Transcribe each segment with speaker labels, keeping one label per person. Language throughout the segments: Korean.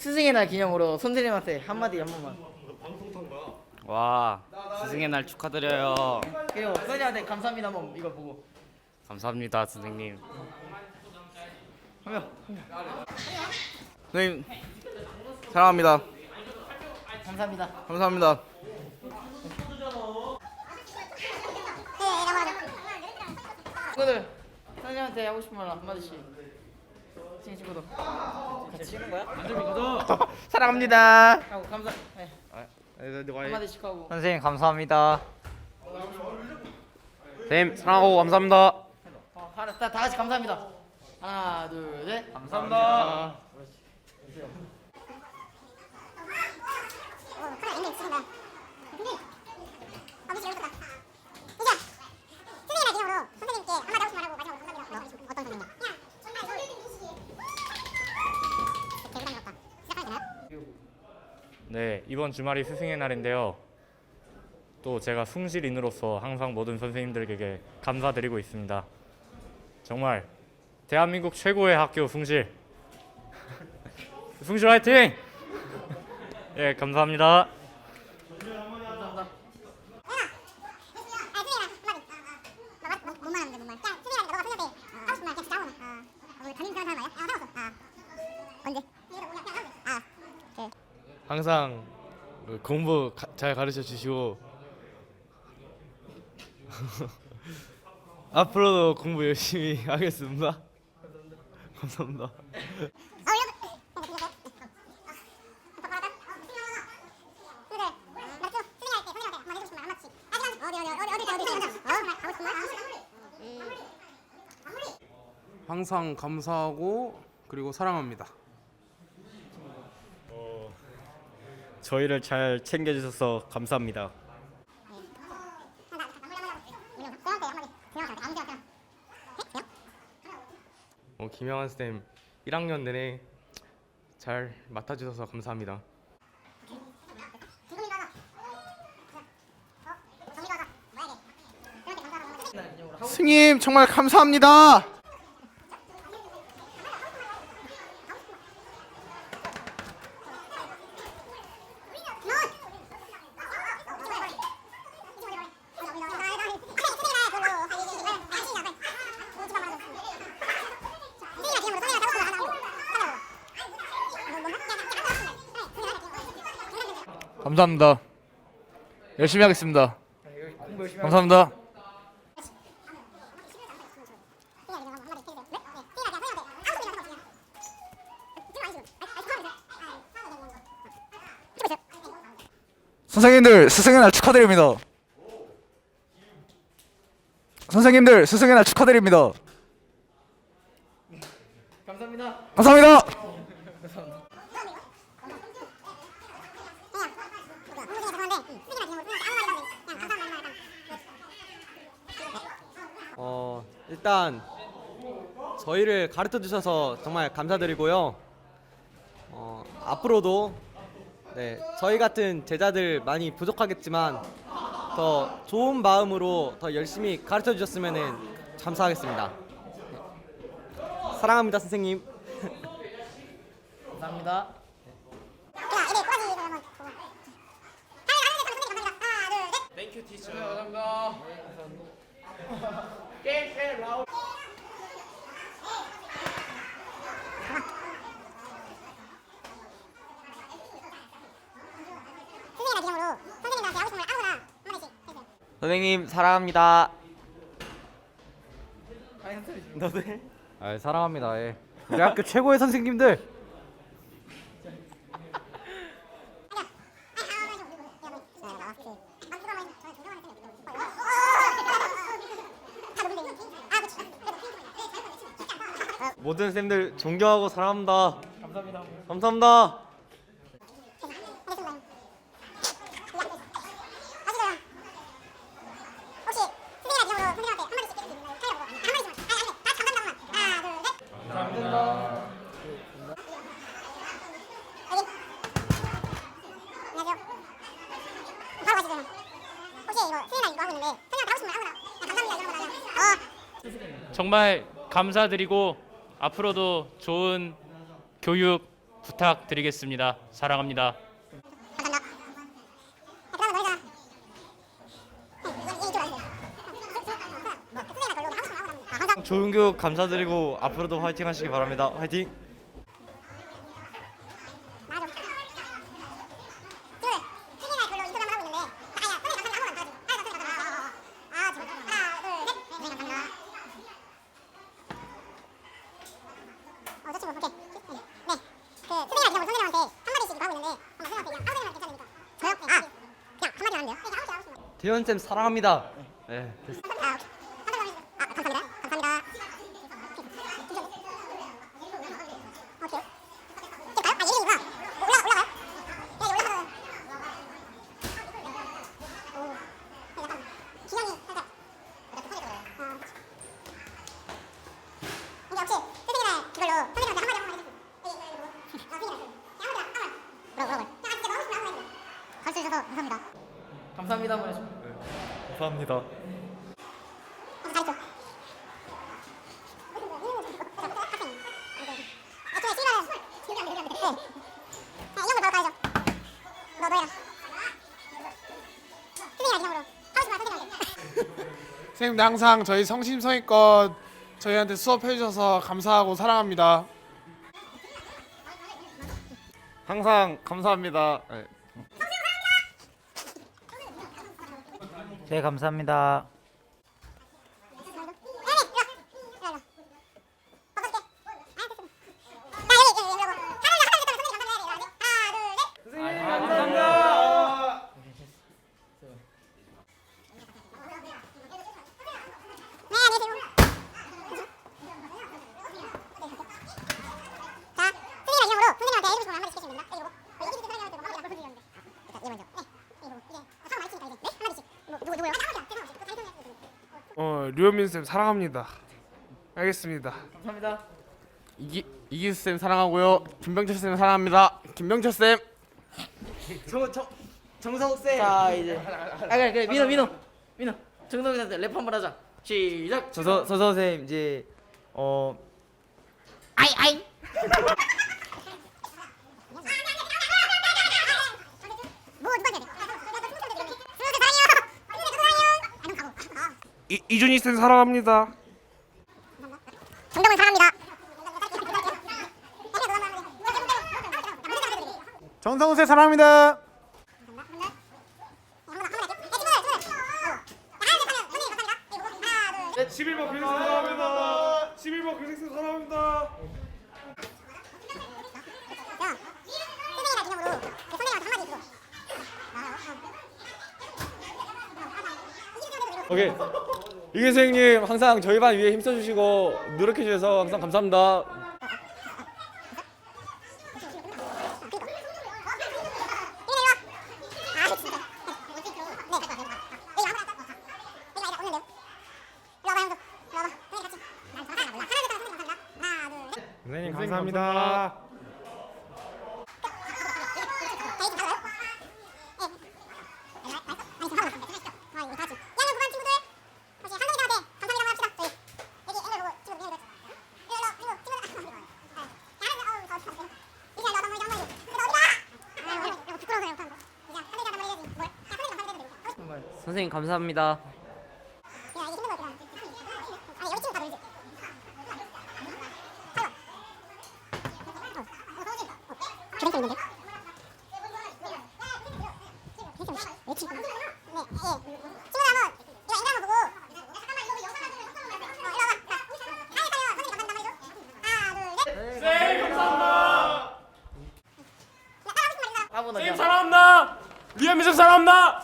Speaker 1: 스승의 날 기념으로 선생님한테 한마디 한 번만.
Speaker 2: 와 스승의 날 축하드려요.
Speaker 1: 그리고 선생님한테 감사합니다 한번 이거 보고.
Speaker 2: 감사합니다 선생님.
Speaker 1: 하면
Speaker 3: 선생님 사랑합니다.
Speaker 1: 감사합니다.
Speaker 3: 감사합니다.
Speaker 1: 친구들 선생님한테 하고 싶은 말 한마디씩. 친구 친구들. 같이 치는 거야?
Speaker 3: 사랑합니다.
Speaker 1: 하고 감사. 네. 한마디씩 하고.
Speaker 2: 선생님 감사합니다.
Speaker 3: 선생님 사랑하고 감사합니다.
Speaker 1: 어, 하나 다, 다 같이 감사합니다. 하나 둘 셋.
Speaker 2: 감사합니다. 네 이번 주말이 스승의 날인데요. 또 제가 숭실인으로서 항상 모든 선생님들에게 감사드리고 있습니다. 정말 대한민국 최고의 학교 숭실. 숭실 화이팅! 예. 감사합니다.
Speaker 4: 항상 그 공부 가- 잘 가르쳐 주시고 앞으로도 공부 열심히 하겠습니다. 감사합니다.
Speaker 5: 항상 감사하고 그리고 사랑합니다.
Speaker 2: 저희를 잘 챙겨주셔서 감사합니다.
Speaker 4: 어, 김영환 쌤 1학년 내내 잘 맡아주셔서 감사합니다.
Speaker 3: 스님 정말 감사합니다.
Speaker 4: 감사합니다. 열심히 하겠습니다. 감사합니다.
Speaker 3: 선생님들 스승의 날 축하드립니다. 선생님들 스승의 날 축하드립니다.
Speaker 1: 감사합니다.
Speaker 3: 감사합니다.
Speaker 6: 어, 일단 저희를 가르쳐 주셔서 정말 감사드리고요. 어, 앞으로도 네, 저희 같은 제자들 많이 부족하겠지만 더 좋은 마음으로 더 열심히 가르쳐 주셨으면 감사하겠습니다. 네. 사랑합니다, 선생님.
Speaker 1: 감사합니다.
Speaker 2: 선생님 사랑합니다.
Speaker 1: 선생님.
Speaker 2: 너도 해?
Speaker 6: 아, 사랑합니다. 예. 우리 학교 최고의 선생님들.
Speaker 2: 모든 쌤들 존경하고 사랑합니다.
Speaker 1: 감사합니다.
Speaker 2: 감사합니다.
Speaker 7: 정말 감사드리고 앞으로도 좋은 교육 부탁드리겠습니다. 사랑합니다.
Speaker 2: 좋은 교육 감사드리고 앞으로도 화이팅 하시기 바랍니다. 화이팅! 대현쌤 사랑합니다. 네, 됐습
Speaker 1: 감사합니다 한번 해줘.
Speaker 2: 감사합니다.
Speaker 8: 선생님들 항상 저희 성심성의껏 저희한테 수업해 주셔서 감사하고 사랑합니다.
Speaker 2: 항상 감사합니다. 네.
Speaker 6: 네 감사합니다.
Speaker 8: 어 류현민 쌤 사랑합니다. 알겠습니다.
Speaker 1: 감사합니다.
Speaker 9: 이기 이기수 쌤 사랑하고요. 김병철 쌤 사랑합니다. 김병철 쌤.
Speaker 1: 자 이제 아 그래 그래 민호 민호 민호 정동이한테 랩 한번 하자. 시작.
Speaker 2: 서, 서 선생님 이제 어
Speaker 1: 아이 아이.
Speaker 8: 이, 이준희 쌤 사랑합니다.
Speaker 10: 정동은 사랑합니다.
Speaker 3: 정성우 쌤 사랑합니다.
Speaker 1: 넷.
Speaker 8: 11번 교생 사랑합니다. 11번 교생 사랑합니다.
Speaker 2: 오케이 이 선생님 항상 저희 반 위해 힘써 주시고 노력해 주셔서 항상 감사합니다. 선생님 감사합니다. 선생님 감사합니다.
Speaker 1: 아무나 그냥.
Speaker 9: 사랑합니다. 류현민 쌤 사랑합니다.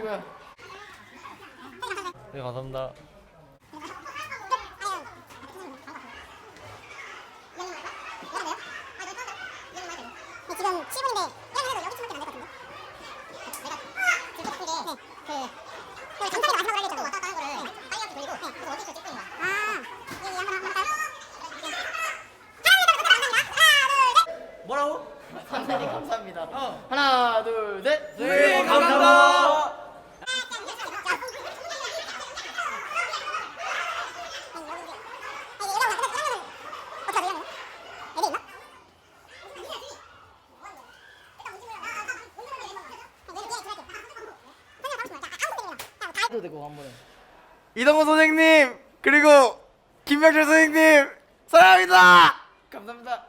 Speaker 1: 지금
Speaker 2: 네 감사합니다.
Speaker 10: 지금 7분인데 1학년에서 여기쯤밖에 안될 것 같은데? 내가 지금 네, 그그 전산이 마지막으로 알려줬고 왔다 갔다 하는 거를 파이어트 돌리고 그래서 어디서 찍고 있는 거야 아이 양반 한번 할까요?
Speaker 1: 뭐라고? 감사합니다. 하나 둘 셋.
Speaker 2: 네 감사합니다.
Speaker 1: 해도 되고 한 번에.
Speaker 9: 이동호 선생님 그리고 김병철 선생님 사랑합니다.
Speaker 1: 감사합니다.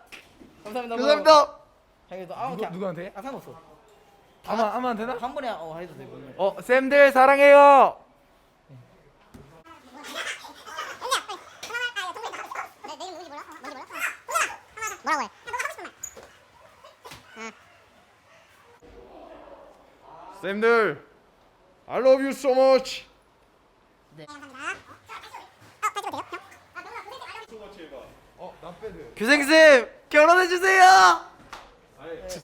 Speaker 1: 감사합니다.
Speaker 9: 감사합니다.
Speaker 1: 자기도 아무 누구,
Speaker 3: 누구한테?
Speaker 1: 아 상관없어.
Speaker 3: 아마 아마 안 되나?
Speaker 1: 한 번에 어 해도 되고.
Speaker 9: 어 쌤들 사랑해요.
Speaker 2: 뭐라고 해? 싶은 말.
Speaker 3: 쌤들 I love you so much.
Speaker 2: 네, 감사합니다. 아, 다시 해도 돼요? 형? 아, 너무 고생했어.
Speaker 9: 교생 쌤 결혼해 주세요.